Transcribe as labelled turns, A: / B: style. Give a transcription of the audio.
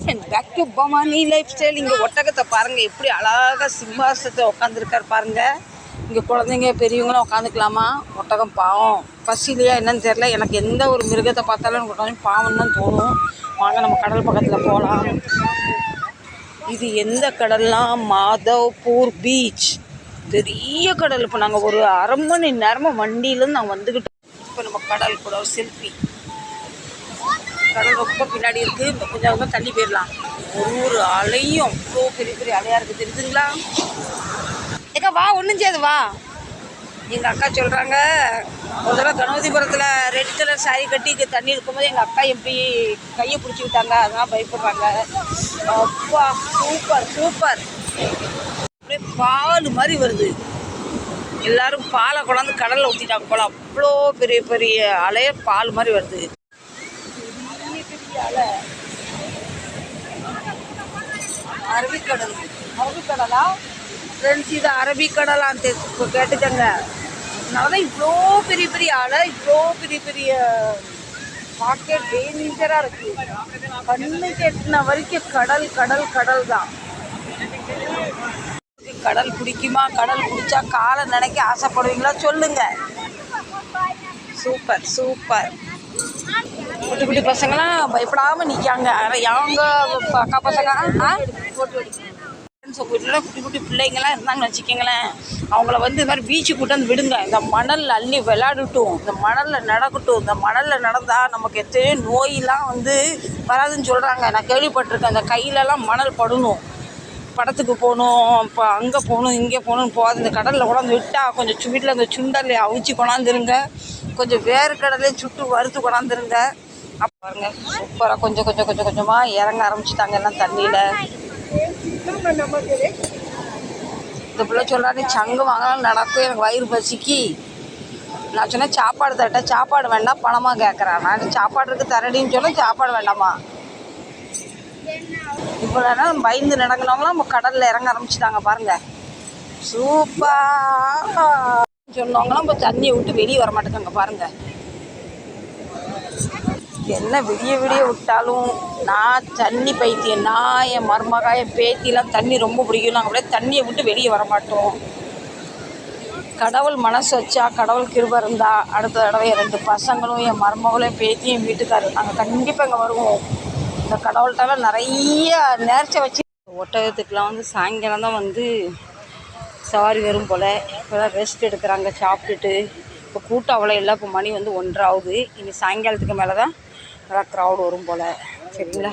A: Friends back to Bhavani life style இங்கே ஒட்டகத்தை பாருங்கள் எப்படி அழகாக சிம்மாசத்தை உட்காந்துருக்கார் பாருங்கள் இங்கே குழந்தைங்க பெரியவங்களாம் உட்காந்துக்கலாமா ஒட்டகம் பாவம். பசிலையா என்னன்னு தெரில எனக்கு எந்த ஒரு மிருகத்தை பார்த்தாலும் எனக்கு கொஞ்சம் பாவம் தான் தோணும். வாங்க நம்ம கடல் பக்கத்தில் போகலாம் இது எந்த கடல்லாம் மாதவ்பூர் பீச் பெரிய கடல். இப்போ நாங்கள் ஒரு அரை மணி நேரமாக வண்டியிலேருந்து நாங்கள் வந்துக்கிட்டோம் இப்போ நம்ம கடல் கூட செல்ஃபி கடல் ரொம்ப பின்னாடி இருக்குது கொஞ்சம் கொஞ்சம் தள்ளி போயிடலாம் ஒரு ஒரு அலையும். அவ்வளோ பெரிய பெரிய அலையாக இருக்குது தெரியுதுங்களா ஏக்கா வா ஒன்றும் செய்யாது வா. எங்கள் அக்கா சொல்கிறாங்க ஒரு தடவை கணபதிபுரத்தில் ரெட் கலர் சாரி கட்டி தண்ணி இருக்கும்போது எங்கள் அக்கா எப்படி கையை பிடிச்சி விட்டாங்க? அதெல்லாம் பயப்படுறாங்க. அப்பா சூப்பர் சூப்பர் அப்படியே பால் மாதிரி வருது. எல்லாரும் பாலை கொண்டாந்து கடலில் ஊற்றிட்டாங்க போல. அவ்வளோ பெரிய பெரிய அலைய பால் மாதிரி வருது. அலை அரபிக்கடல் அரபிக்கடலா ஃப்ரெண்ட்ஸ் இது அரபிக்கடலான்னு தெ- கேட்டுக்கங்க அதனால தான் இவ்வளோ பெரிய பெரிய அலை இவ்வளோ பெரிய பெரிய பாக்கெட் டேஞ்சராக இருக்குது கண்ணு கெட்டின வரைக்கும் கடல் கடல் கடல் தான். கடல் பிடிக்குமா? கடல் பிடிச்சா காலை நினைக்க ஆசைப்படுவீங்களா? சொல்லுங்க. Super super. குட்டி குட்டி பசங்களாம் பயப்படாமல் நிற்காங்க அவங்க அக்கா பசங்க? ஆ? வீட்டில் குட்டி குட்டி பிள்ளைங்களாம் இருந்தாங்கன்னு வச்சுக்கோங்களேன். அவங்கள வந்து இது மாதிரி பீச்சு கூட்டாந்து விடுங்க. இந்த மணலில் அள்ளி விளையாடட்டும். இந்த மணலில் நடக்கட்டும். இந்த மணலில் நடந்தால் நமக்கு எத்தனையோ நோயெல்லாம் வந்து வராதுன்னு சொல்கிறாங்க நான் கேள்விப்பட்டிருக்கேன். அந்த கையிலலாம் மணல் படணும். படத்துக்கு போகணும் இப்போ அங்கே போகணும் இங்கே போகணும்னு போகாது இந்த கடலில் கொண்டாந்து விட்டால் கொஞ்சம் சு வீட்டில் அந்த சுண்டலை அவிச்சு கொண்டாந்துருங்க. கொஞ்சம் வேறு கடலையும் சுட்டு வறுத்து கொண்டாந்துருங்க. அப்போ பாருங்க சூப்பராக கொஞ்சம் கொஞ்சம் கொஞ்சம் கொஞ்சமாக இறங்க ஆரம்பிச்சிட்டாங்க எல்லாம் தண்ணியில். இந்த பிள்ளை சொல்கிறாரு சங்கு வாங்கினாலும் நடக்கும் எனக்கு வயிறு பசிக்கு. நான் சொன்னேன் சாப்பாடு தட்ட சாப்பாடு வேண்டாம் பணமாக கேட்குறேன் நான் சாப்பாடு இருக்கு தரடின்னு சொன்னால் சாப்பாடு வேண்டாமா? இவ்வளோ நேரம் பயந்து நடங்கினவங்களாம் நம்ம கடலில் இறங்க ஆரம்பிச்சிட்டாங்க பாருங்க. சூப்பர் சொன்னவங்களாம் இப்போ தண்ணியை விட்டு வெளியே வர மாட்டேங்க பாருங்க. என்ன விடிய விடிய விட்டாலும் நான் தண்ணி பைத்தியம் நான் என் மருமகாய என் பேத்திலாம் தண்ணி ரொம்ப பிடிக்கும். நாங்கள் அப்படியே தண்ணியை விட்டு வெளியே வர மாட்டோம். கடவுள் மனசு வச்சா கடவுள் கிருப இருந்தா அடுத்த தடவை ரெண்டு பசங்களும் என் மருமகளும் பேத்தியும் வீட்டுக்காரர் நாங்கள் கண்டிப்பாக இங்கே வருவோம். இந்த கடவுள்கிட்டலாம் நிறைய நேர்ச்சை வச்சு ஒட்டகத்துக்குலாம் வந்து சாயங்காலம் தான் வந்து சவாரி வரும் போல். இப்போதான் ரெஸ்ட் எடுக்கிறாங்க சாப்பிட்டுட்டு. இப்போ கூட்டம் அவ்வளோ இல்லை இப்போ மணி வந்து ஒன்றரை ஆகுது இனி சாயங்காலத்துக்கு மேலே தான் நல்லா க்ரௌட் வரும் போல். சரிங்களா?